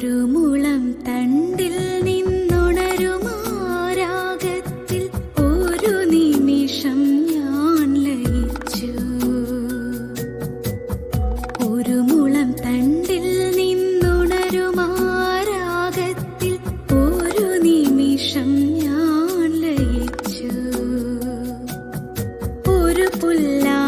ഒരു മുളം തണ്ടിൽ നിന്നുണരുമാരാഗത്തിൽ ഒരു നിമിഷം ഞാൻ ലയിച്ചു. ഒരു മുളം തണ്ടിൽ നിന്നുണരുമാരാഗത്തിൽ ഒരു നിമിഷം ഞാൻ ലയിച്ചു. ഒരു പുല്ലാ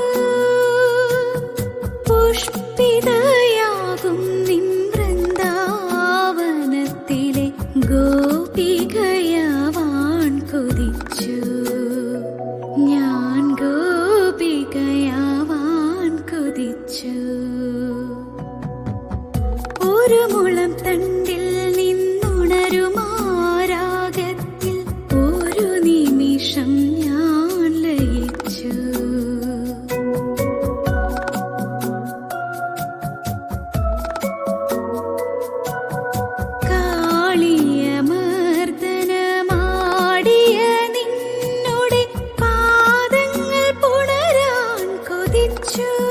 ഗോപികയാവാൻ ഞാൻ ഗോപികയാവാൻ കൊതിച്ചു. ഒരു മുളം തണ്ടിൽ Did you?